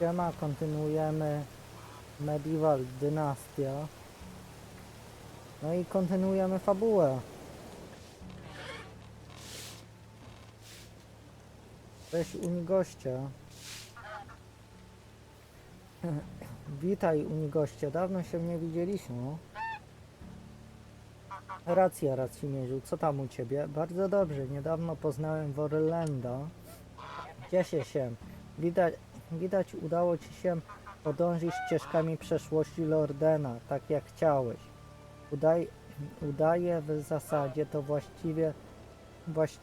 Siema, kontynuujemy Medieval Dynastia. No i kontynuujemy fabułę. Weź unigoście. Witaj unigoście, dawno się nie widzieliśmy. Racja, Racimierzu, co tam u ciebie? Bardzo dobrze, niedawno poznałem Worlenda. Cieszę się. Widać, widać udało ci się podążyć ścieżkami przeszłości Lordena, tak jak chciałeś. Udaj, udaje w zasadzie to właściwie właś,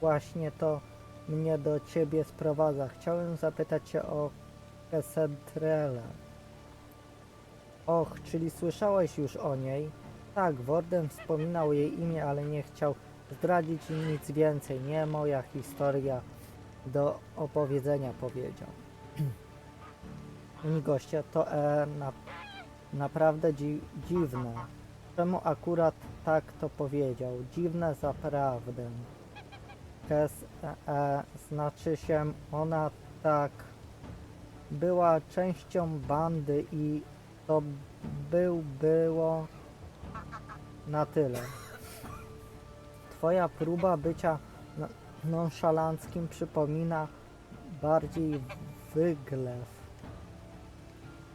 właśnie to mnie do ciebie sprowadza. Chciałem zapytać cię o Kesentrele. Och, czyli słyszałeś już o niej? Tak, Worden wspominał jej imię, ale nie chciał zdradzić nic więcej. Nie moja historia do opowiedzenia powiedział. Inni goście, to e, na, naprawdę dzi, dziwne. Czemu akurat tak to powiedział? Dziwne zaprawdę. Kes, e, e, znaczy się ona tak była częścią bandy i to był było na tyle. Twoja próba bycia no- nonszalanckim przypomina bardziej wyglew.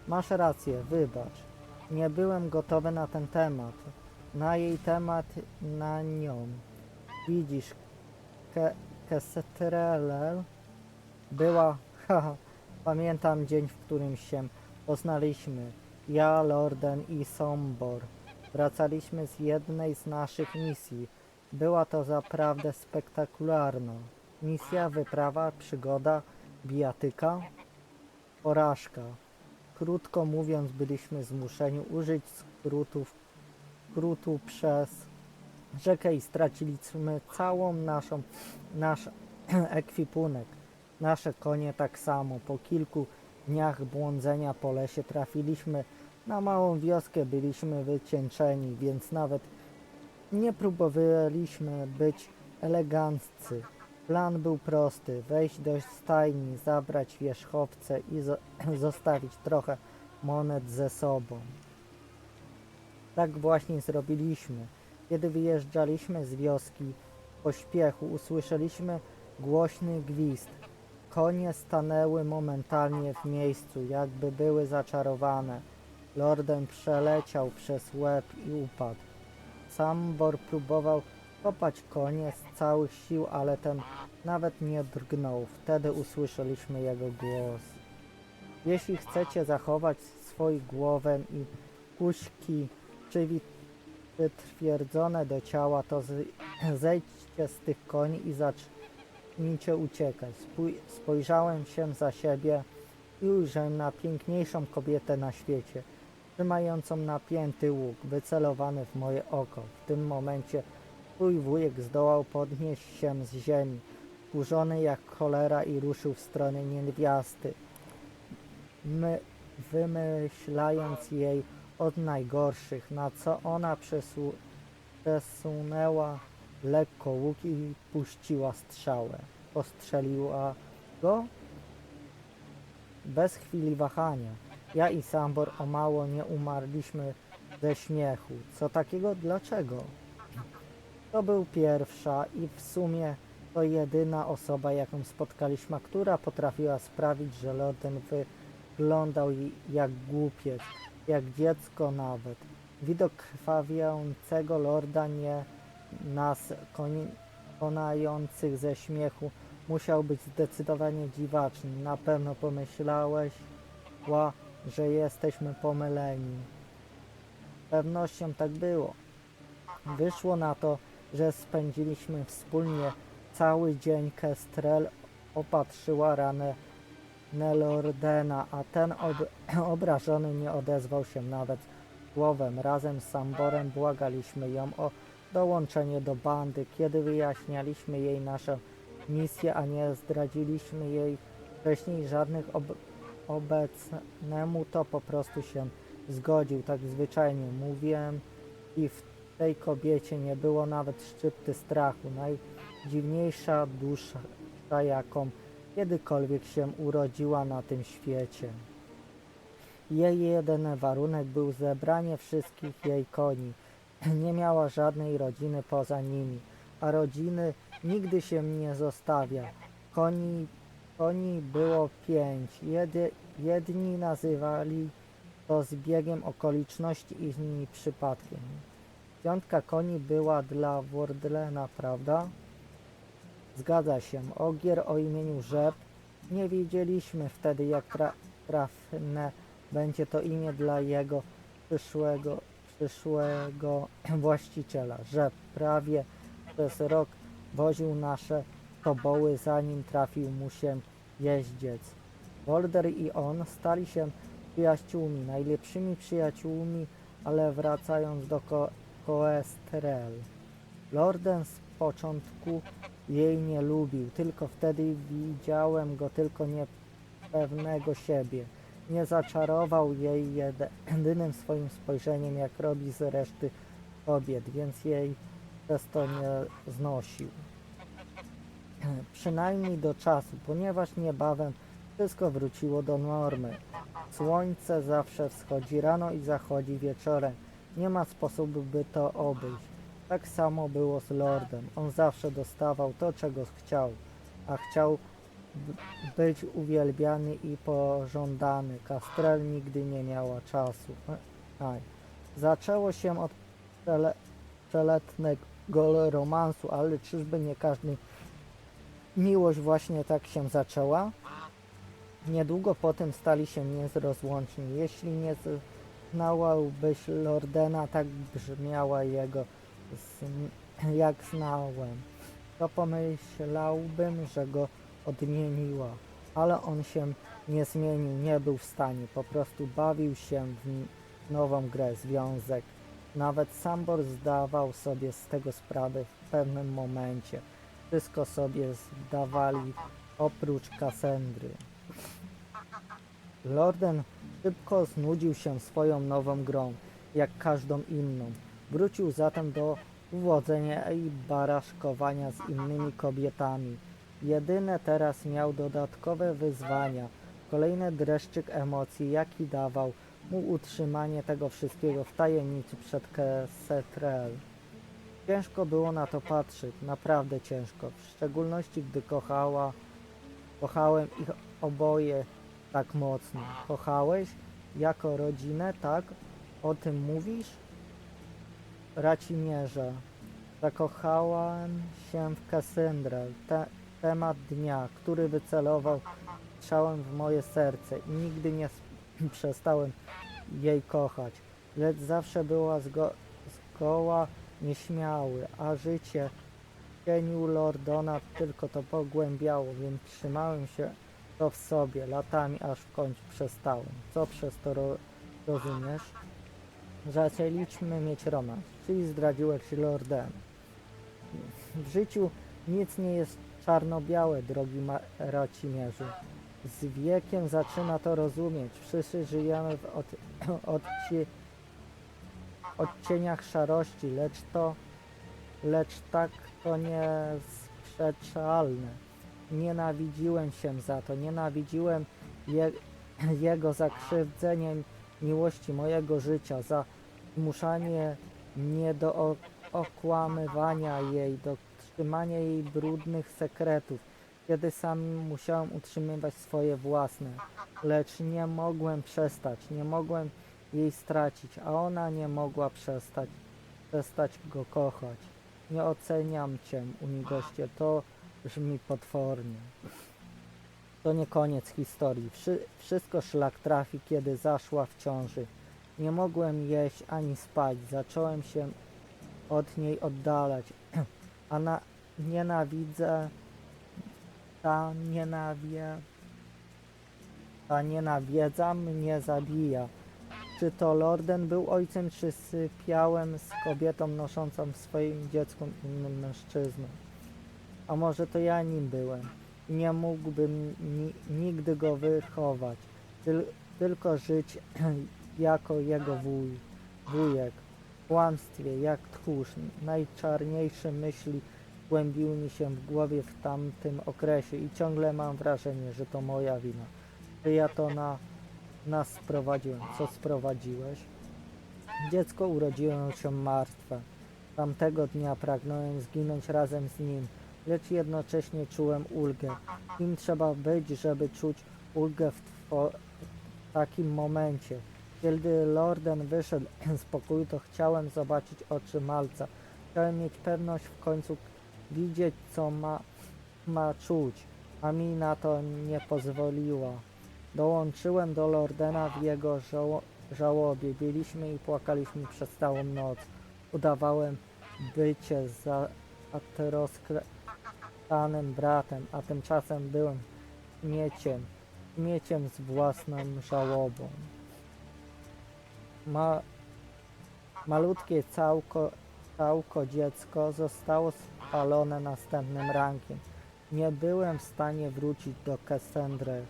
Masz rację, wybacz. Nie byłem gotowy na ten temat. Na jej temat, na nią. Widzisz, Ke była, pamiętam dzień, w którym się poznaliśmy. Ja, Lorden i Sombor. Wracaliśmy z jednej z naszych misji. Była to zaprawdę spektakularna. Misja, wyprawa, przygoda, bijatyka, porażka. Krótko mówiąc, byliśmy zmuszeni użyć skrótów, skrótu przez rzekę i straciliśmy całą naszą, nasz ekwipunek. Nasze konie tak samo. Po kilku dniach błądzenia po lesie trafiliśmy na małą wioskę, byliśmy wycieńczeni, więc nawet nie próbowaliśmy być eleganccy. Plan był prosty: wejść do stajni, zabrać wierzchowce i zo- zostawić trochę monet ze sobą. Tak właśnie zrobiliśmy. Kiedy wyjeżdżaliśmy z wioski w pośpiechu, usłyszeliśmy głośny gwizd. Konie stanęły momentalnie w miejscu, jakby były zaczarowane. Lordem przeleciał przez łeb i upadł. Sambor próbował kopać konie z całych sił, ale ten nawet nie drgnął. Wtedy usłyszeliśmy jego głos. Jeśli chcecie zachować swój głowę i kuśki przytwierdzone do ciała, to zejdźcie z tych koni i zacznijcie uciekać. Spojrzałem się za siebie i ujrzałem na piękniejszą kobietę na świecie, trzymającą napięty łuk, wycelowany w moje oko. W tym momencie twój wujek zdołał podnieść się z ziemi, kurzony jak cholera i ruszył w stronę niewiasty. My, wymyślając jej od najgorszych, na co ona przesu, przesunęła lekko łuk i puściła strzałę. Postrzeliła go bez chwili wahania. Ja i Sambor o mało nie umarliśmy ze śmiechu. Co takiego? Dlaczego? To był pierwsza i w sumie to jedyna osoba, jaką spotkaliśmy, która potrafiła sprawić, że Lorden wyglądał jak głupiec, jak dziecko nawet. Widok krwawiącego lorda nie nas konających ze śmiechu musiał być zdecydowanie dziwaczny. Na pewno pomyślałeś, ła, że jesteśmy pomyleni. Z pewnością tak było. Wyszło na to, że spędziliśmy wspólnie cały dzień. Kestrel opatrzyła ranę Nelordena, a ten ob obrażony nie odezwał się nawet słowem. Razem z Samborem błagaliśmy ją o dołączenie do bandy, kiedy wyjaśnialiśmy jej naszą misję, a nie zdradziliśmy jej wcześniej żadnych ob obecnemu, to po prostu się zgodził, tak zwyczajnie mówiłem i w tej kobiecie nie było nawet szczypty strachu. Najdziwniejsza dusza, jaką kiedykolwiek się urodziła na tym świecie. Jej jedyny warunek był zebranie wszystkich jej koni. Nie miała żadnej rodziny poza nimi, a rodziny nigdy się nie zostawia. Koni, koni było pięć. Jedy, jedni nazywali to zbiegiem okoliczności, inni przypadkiem. Piątka koni była dla Wordlena, prawda? Zgadza się. Ogier o imieniu Rzep. Nie wiedzieliśmy wtedy, jak tra trafne będzie to imię dla jego przyszłego, przyszłego właściciela. Rzep prawie przez rok woził nasze toboły, zanim trafił mu się jeździec. Wolder i on stali się przyjaciółmi, najlepszymi przyjaciółmi, ale wracając do Ko Koestrel. Lorden z początku jej nie lubił, tylko wtedy widziałem go tylko niepewnego siebie. Nie zaczarował jej jedy- jedynym swoim spojrzeniem, jak robi z reszty kobiet, więc jej przez to nie znosił. Przynajmniej do czasu, ponieważ niebawem wszystko wróciło do normy. Słońce zawsze wschodzi rano i zachodzi wieczorem. Nie ma sposobu, by to obejść. Tak samo było z Lordem. On zawsze dostawał to, czego chciał, a chciał być uwielbiany i pożądany. Kastrel nigdy nie miała czasu. Aj. Zaczęło się od przele, przeletnego romansu, ale czyżby nie każdy miłość właśnie tak się zaczęła? Niedługo potem stali się niezrozłączni. Jeśli nie znałbyś Lordena, tak brzmiała jego jak znałem, to pomyślałbym, że go odmieniła. Ale on się nie zmienił, nie był w stanie, po prostu bawił się w nową grę, związek. Nawet Sambor zdawał sobie z tego sprawę w pewnym momencie. Wszystko sobie zdawali oprócz Kasendry. Lorden szybko znudził się swoją nową grą, jak każdą inną. Wrócił zatem do uwodzenia i baraszkowania z innymi kobietami. Jedyne teraz miał dodatkowe wyzwania, kolejny dreszczyk emocji, jaki dawał mu utrzymanie tego wszystkiego w tajemnicy przed Kesetrel. Ciężko było na to patrzeć, naprawdę ciężko, w szczególności gdy kochała, kochałem ich oboje tak mocno. Kochałeś jako rodzinę, tak? O tym mówisz? Racimierze, zakochałem się w Cassandrę, te, temat dnia, który wycelował strzałem w moje serce i nigdy nie przestałem jej kochać, lecz zawsze była zgo, zgoła nieśmiały, a życie w cieniu Lordona tylko to pogłębiało, więc trzymałem się to w sobie latami, aż w końcu przestałem. Co przez to ro rozumiesz? Zaczęliśmy mieć romans, czyli zdradziłeś Lordem. W życiu nic nie jest czarno-białe, drogi Racimierzu. Z wiekiem zaczyna to rozumieć. Wszyscy żyjemy w od, odcie, odcieniach szarości, lecz to, lecz tak to niesprzeczalne. Nienawidziłem się za to, nienawidziłem je, jego za krzywdzenie miłości mojego życia, za zmuszanie mnie do okłamywania jej, do trzymania jej brudnych sekretów, kiedy sam musiałem utrzymywać swoje własne. Lecz nie mogłem przestać, nie mogłem jej stracić, a ona nie mogła przestać, przestać go kochać. Nie oceniam cię, unigoście, to brzmi potwornie. To nie koniec historii. Wszy wszystko szlak trafi, kiedy zaszła w ciąży. Nie mogłem jeść ani spać. Zacząłem się od niej oddalać. A na nienawidzę ta nienawie ta nienawiedza mnie zabija. Czy to Lorden był ojcem, czy sypiałem z kobietą noszącą w swoim dziecku innym mężczyzną? A może to ja nim byłem? Nie mógłbym ni nigdy go wychować, tyl tylko żyć jako jego wuj, wujek. W kłamstwie, jak tchórz, najczarniejsze myśli głębiły mi się w głowie w tamtym okresie i ciągle mam wrażenie, że to moja wina. Że ja to na nas sprowadziłem. Co sprowadziłeś? Dziecko urodziło się martwe. Tamtego dnia pragnąłem zginąć razem z nim, lecz jednocześnie czułem ulgę. Kim trzeba być, żeby czuć ulgę w two- takim momencie? Kiedy Lorden wyszedł z pokoju, to chciałem zobaczyć oczy Malca. Chciałem mieć pewność w końcu widzieć, co ma, ma czuć, a mi na to nie pozwoliła. Dołączyłem do Lordena w jego żało żałobie. Byliśmy i płakaliśmy przez całą noc. Udawałem bycie za rozkręcanym bratem, a tymczasem byłem śmieciem, śmieciem z własną żałobą. Ma, malutkie całko, całko dziecko zostało spalone następnym rankiem. Nie byłem w stanie wrócić do Cassandry.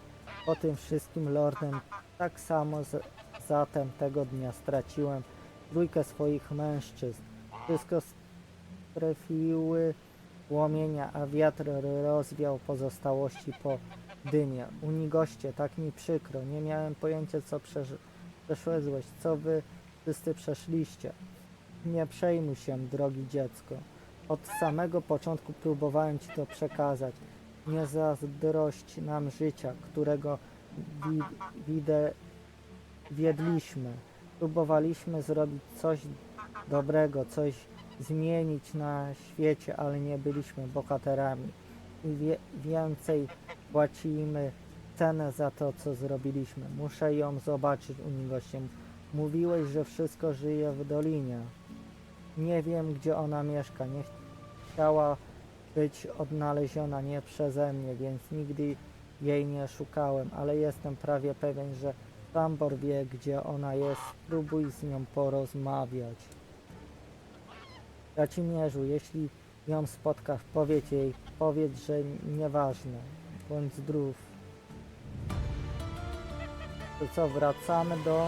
Po tym wszystkim lordem tak samo z, zatem tego dnia straciłem trójkę swoich mężczyzn. Wszystko strefiły płomienia, a wiatr rozwiał pozostałości po dymie. Unigoście, tak mi przykro, nie miałem pojęcia co przeszedłeś, co wy wszyscy przeszliście. Nie przejmuj się, drogi dziecko. Od samego początku próbowałem ci to przekazać. Nie zazdrość nam życia, którego wi- widę wiedliśmy. Próbowaliśmy zrobić coś dobrego, coś zmienić na świecie, ale nie byliśmy bohaterami. I wie, więcej płacimy cenę za to, co zrobiliśmy. Muszę ją zobaczyć, Unigoście. Mówiłeś, że wszystko żyje w dolinie. Nie wiem, gdzie ona mieszka. Nie chciała być odnaleziona nie przeze mnie, więc nigdy jej nie szukałem, ale jestem prawie pewien, że Tambor wie, gdzie ona jest. Spróbuj z nią porozmawiać. Racimierzu, jeśli ją spotkasz, powiedz jej, powiedz, że nieważne. Bądź zdrów. To co, wracamy do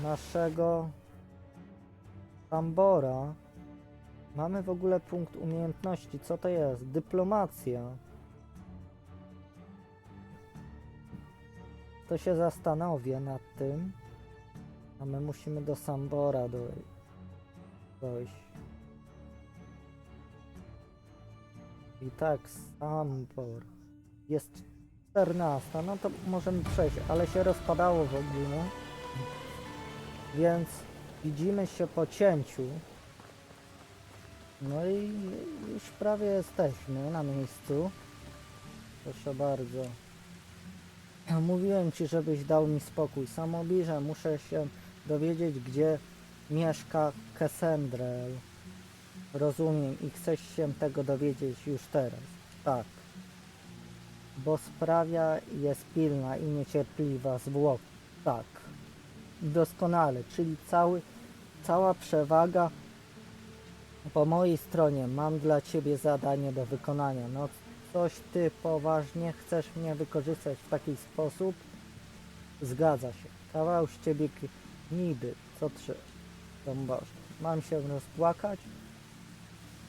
naszego Tambora. Mamy w ogóle punkt umiejętności. Co to jest? Dyplomacja. To się zastanowię nad tym. A my musimy do Sambora doj- dojść. I tak, Sambor. Jest 14, no to możemy przejść, ale się rozpadało w ogóle. Więc widzimy się po cięciu. No i już prawie jesteśmy na miejscu. Proszę bardzo. Mówiłem ci, żebyś dał mi spokój. Samobliże muszę się dowiedzieć, gdzie mieszka Cassandrel. Rozumiem i chcesz się tego dowiedzieć już teraz. Tak. Bo sprawia jest pilna i niecierpliwa zwłok. Tak. Doskonale, czyli cały, cała przewaga po mojej stronie. Mam dla ciebie zadanie do wykonania. No coś ty poważnie chcesz mnie wykorzystać w taki sposób? Zgadza się. Kawał z ciebie niby. Co trzy? To Boże. Mam się rozpłakać?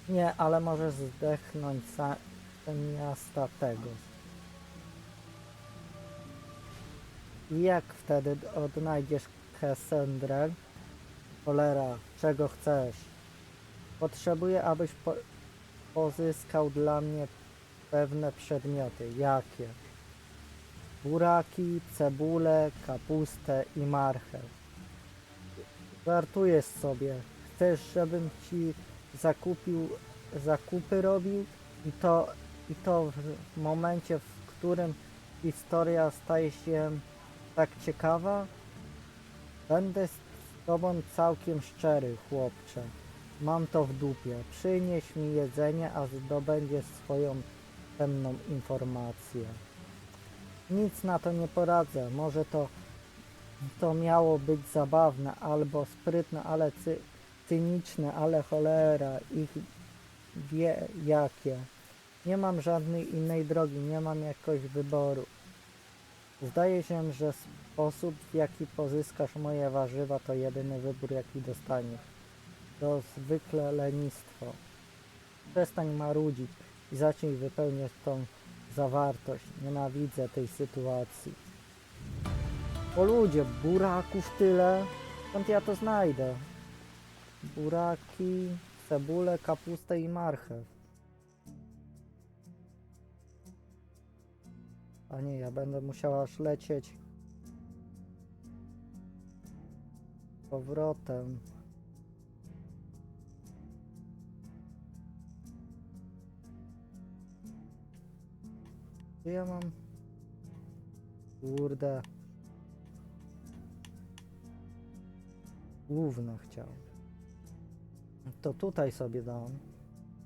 Nie, ale możesz zdechnąć miasta tego. I jak wtedy odnajdziesz Cassandrę? Cholera, czego chcesz? Potrzebuję, abyś po pozyskał dla mnie pewne przedmioty. Jakie? Buraki, cebulę, kapustę i marchew. Żartujesz sobie. Chcesz, żebym ci zakupił, zakupy robił i to, i to w momencie, w którym historia staje się tak ciekawa? Będę z tobą całkiem szczery, chłopcze. Mam to w dupie. Przynieś mi jedzenie, a zdobędziesz swoją cenną informację. Nic na to nie poradzę. Może to, to miało być zabawne albo sprytne, ale cy, cyniczne, ale cholera, ich wie jakie. Nie mam żadnej innej drogi, nie mam jakoś wyboru. Zdaje się, że sposób w jaki pozyskasz moje warzywa to jedyny wybór jaki dostaniesz. To zwykle lenistwo. Przestań marudzić i zacznij wypełniać tą zawartość. Nienawidzę tej sytuacji. O ludzie, buraków tyle. Skąd ja to znajdę? Buraki, cebulę, kapustę i marchew. A nie, ja będę musiała aż lecieć powrotem. Gdzie ja mam? Kurde. Główne chciał. To tutaj sobie dam.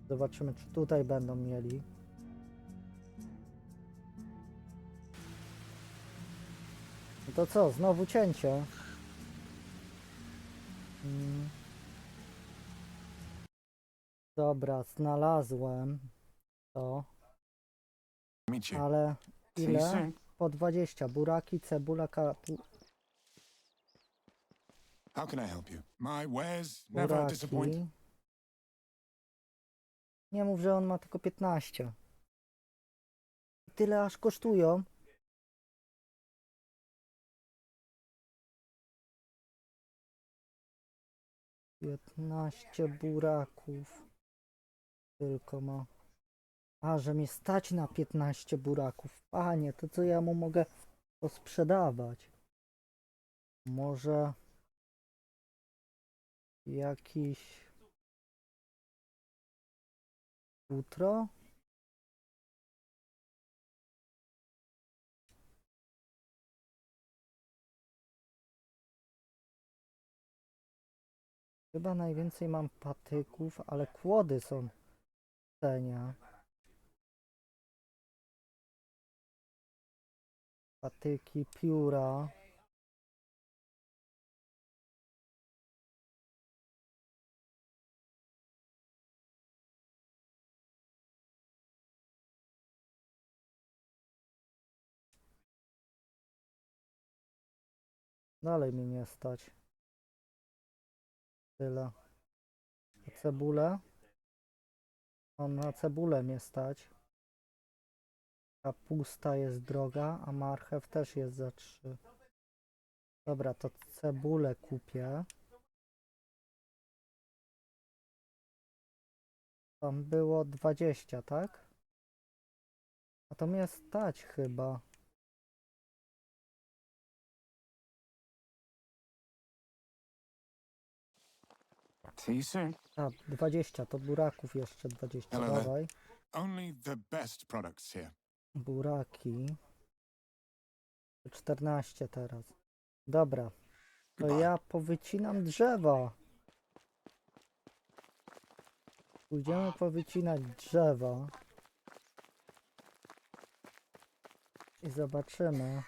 Zobaczymy, czy tutaj będą mieli. No to co, znowu cięcie. Mm. Dobra, znalazłem to, ale ile? Po 20. Buraki, cebula, kapu... How can I help you? My wares never disappoint. buraki. Nie mów, że on ma tylko 15. Tyle aż kosztują. Piętnaście buraków. Tylko ma. A, że mnie stać na 15 buraków. Panie, to co ja mu mogę posprzedawać? Może jakiś futro? Chyba najwięcej mam patyków, ale kłody są w. Patyki, pióra. Dalej mi nie stać. Tyle. A cebulę? On na cebulę mnie stać. Kapusta jest droga, a marchew też jest za 3. Dobra, to cebulę kupię. Tam było 20, tak? A to mnie stać chyba. Soon. A, 20, to buraków jeszcze 20, Hello there. dawaj. Only the best products here. Buraki. 14 teraz. Dobra, to Goodbye. ja powycinam drzewa. Pójdziemy powycinać drzewa. I zobaczymy.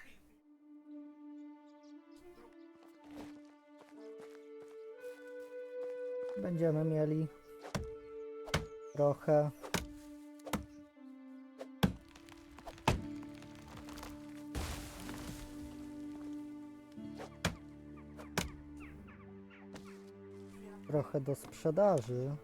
Będziemy mieli trochę trochę do sprzedaży.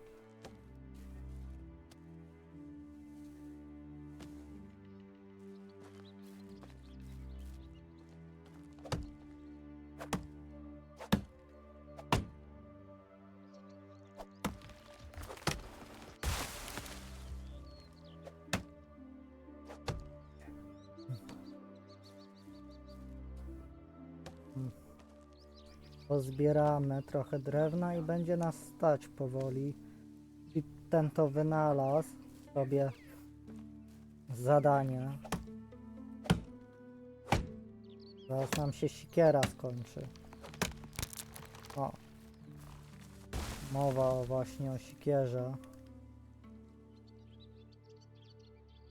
Pozbieramy trochę drewna i będzie nas stać powoli. I ten to wynalazł sobie zadanie. Zaraz nam się sikiera skończy. O. Mowa właśnie o sikierze.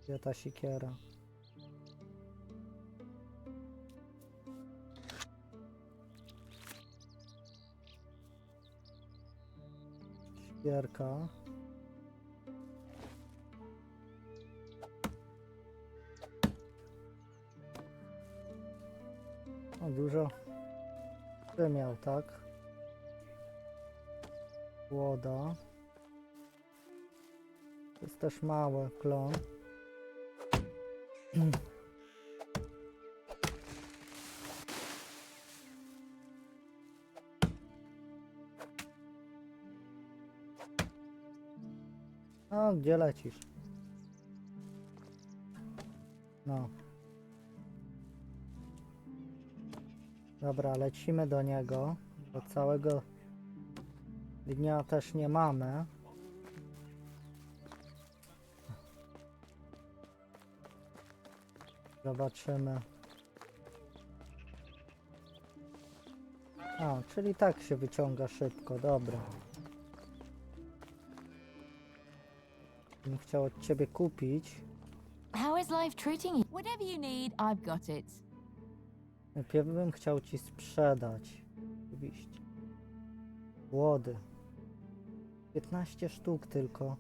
Gdzie ta sikiera? Sikierka. O, dużo miał, tak? Łoda. To jest też mały klon. O, gdzie lecisz? No. Dobra, lecimy do niego, bo całego dnia też nie mamy. Zobaczymy. A, czyli tak się wyciąga szybko, dobra. Bym chciał od ciebie kupić. How is life treating you? Whatever you need, I've got it. Najpierw bym chciał ci sprzedać. Oczywiście. Łody. 15 sztuk tylko.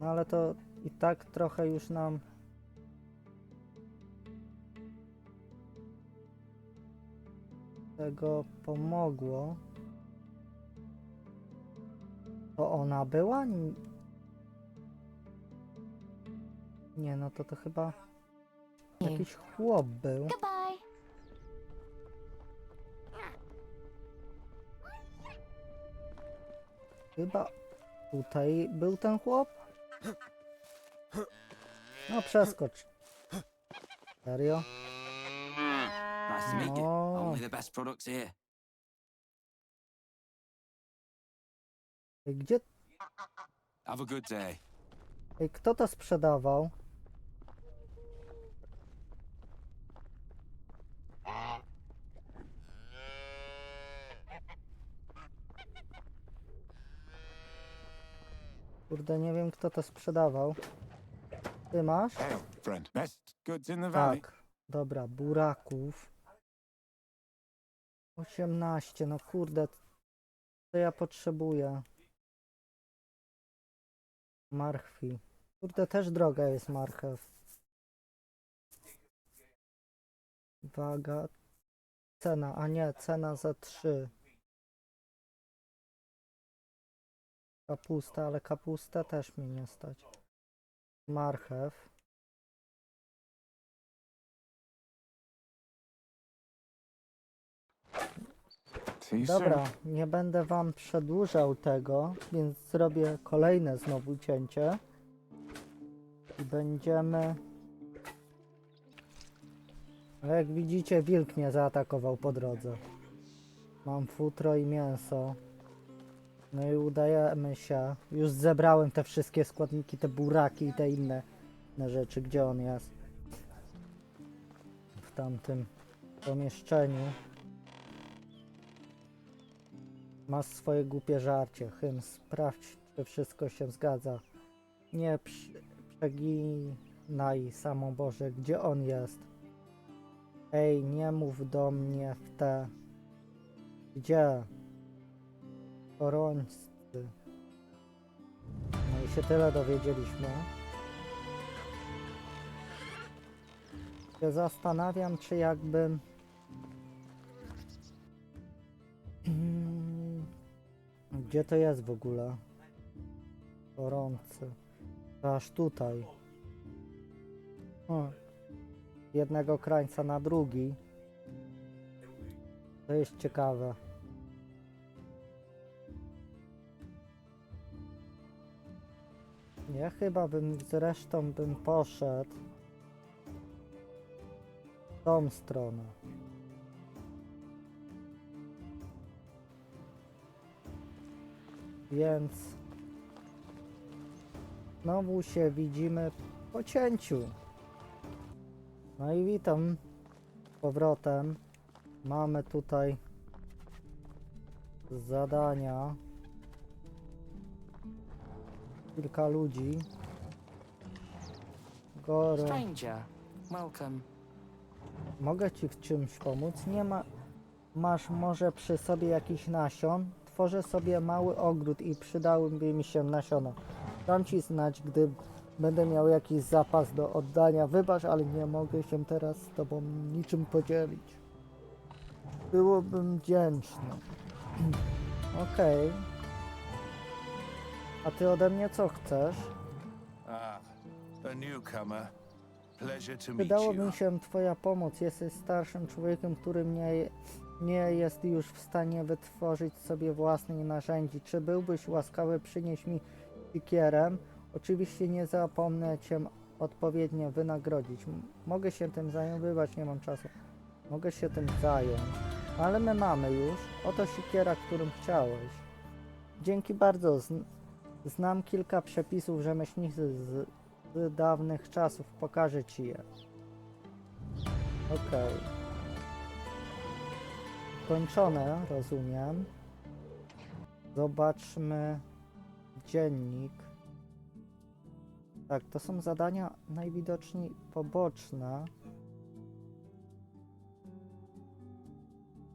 No ale to i tak trochę już nam. Tego pomogło. To ona była? Nie, no to to chyba jakiś chłop był. Goodbye. Chyba tutaj był ten chłop? No przeskocz. Serio? Nice to meet you. Only the best products here. Ej, Gdzie? Have a good day. Ej, kto to sprzedawał? Kurde, nie wiem kto to sprzedawał. Ty masz? Tak, dobra, buraków. 18, no kurde, co ja potrzebuję? Marchwi. Kurde, też droga jest marchew. Waga. Cena, a nie, cena za 3. Kapusta, ale kapustę też mi nie stać. Marchew. Dobra, nie będę wam przedłużał tego, więc zrobię kolejne znowu cięcie. I będziemy... Ale jak widzicie, wilk mnie zaatakował po drodze. Mam futro i mięso. No i udajemy się. Już zebrałem te wszystkie składniki, te buraki i te inne, inne rzeczy. Gdzie on jest? W tamtym pomieszczeniu. Masz swoje głupie żarcie. Hym, sprawdź, czy wszystko się zgadza. Nie przeginaj samą Boże, gdzie on jest. Ej, nie mów do mnie w te... Gdzie? Korońscy. No i się tyle dowiedzieliśmy. Się zastanawiam, czy jakbym... Mm, Gdzie to jest w ogóle? Gorący. Aż tutaj. Hmm. Jednego krańca na drugi. To jest ciekawe. Ja chyba bym zresztą bym poszedł w tą stronę. Więc znowu się widzimy po cięciu. No i witam z powrotem. Mamy tutaj zadania. Kilka ludzi. Goro. Stranger. Mogę ci w czymś pomóc? Nie ma. Masz może przy sobie jakiś nasion? Tworzę sobie mały ogród i przydałyby mi się nasiona. Dam ci znać, gdy będę miał jakiś zapas do oddania. Wybacz, ale nie mogę się teraz z tobą niczym podzielić. Byłbym wdzięczny. Okej. A ty ode mnie co chcesz? Ah, a newcomer. Pleasure to meet Wydało you. mi się twoja pomoc. Jesteś starszym człowiekiem, który nie, nie jest już w stanie wytworzyć sobie własnych narzędzi. Czy byłbyś łaskawy przynieść mi sikierę? Oczywiście nie zapomnę cię odpowiednio wynagrodzić. M- Mogę się tym zajmować, nie mam czasu. Mogę się tym zająć. Ale my mamy już. Oto sikiera, którym chciałeś. Dzięki bardzo. Zn- znam kilka przepisów rzemieślniczych z, z dawnych czasów. Pokażę ci je. Okej. Kończone, rozumiem. Zobaczmy dziennik. Tak, to są zadania najwidoczniej poboczne.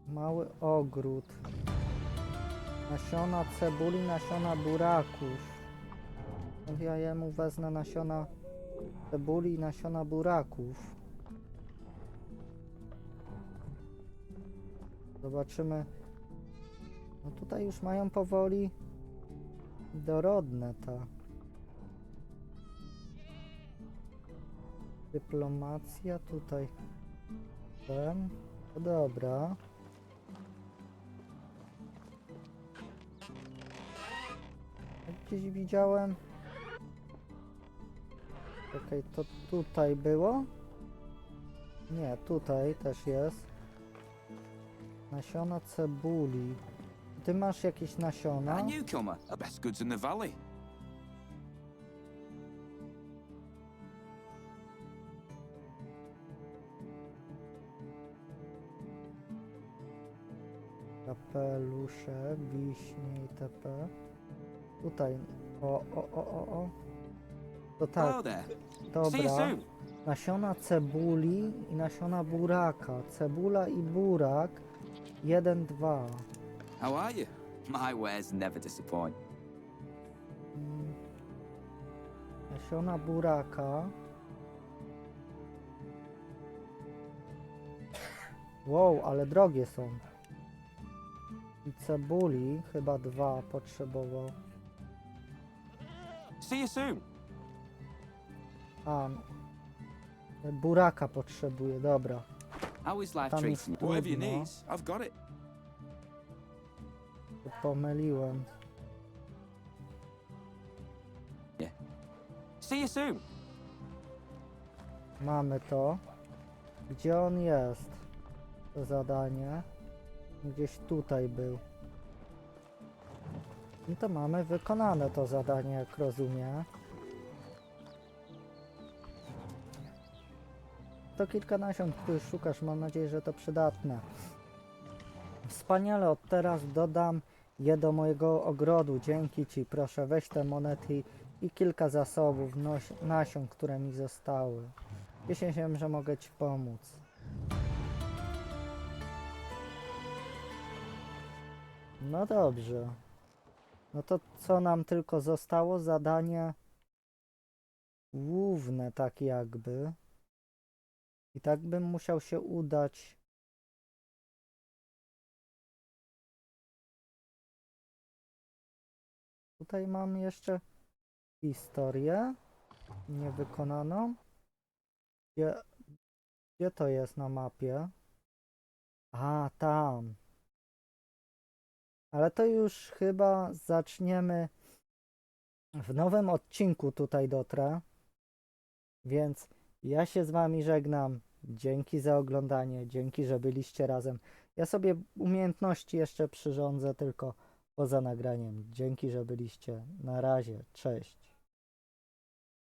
Mały ogród. Nasiona cebuli, nasiona buraków. No Ja jemu wezmę nasiona cebuli i nasiona buraków. Zobaczymy. No tutaj już mają powoli dorodne ta. Dyplomacja tutaj. Ten. To dobra. Gdzieś widziałem. Okej, to tutaj było? Nie, tutaj też jest. Nasiona cebuli. Ty masz jakieś nasiona? A newcomer. The best goods in the valley. Kapelusze, wiśnie itp. Tutaj. O, o, o, o, o. To tak, dobra. Nasiona cebuli i nasiona buraka. Cebula i burak. 1, 2. How are you? My wares never disappoint. Nasiona buraka. Wow, ale drogie są. I cebuli chyba dwa potrzebował. See you soon. A, buraka potrzebuje, dobra. How is life Tam treating you? Whatever you trudno. need, I've got it. To Pomyliłem. See you soon. Mamy to. Gdzie on jest? To zadanie. Gdzieś tutaj był. No to mamy wykonane to zadanie, jak rozumiem. To kilka nasion, których szukasz. Mam nadzieję, że to przydatne. Wspaniale, od teraz dodam je do mojego ogrodu. Dzięki Ci, proszę, weź te monety i kilka zasobów noś, nasion, które mi zostały. Cieszę się, że mogę Ci pomóc. No dobrze. No to co nam tylko zostało? Zadanie główne, tak jakby. I tak bym musiał się udać. Tutaj mam jeszcze historię niewykonaną. Gdzie, gdzie to jest na mapie? A, tam. Ale to już chyba zaczniemy w nowym odcinku tutaj dotrę. Więc ja się z wami żegnam. Dzięki za oglądanie, dzięki, że byliście razem. Ja sobie umiejętności jeszcze przyrządzę tylko poza nagraniem. Dzięki, że byliście. Na razie, cześć.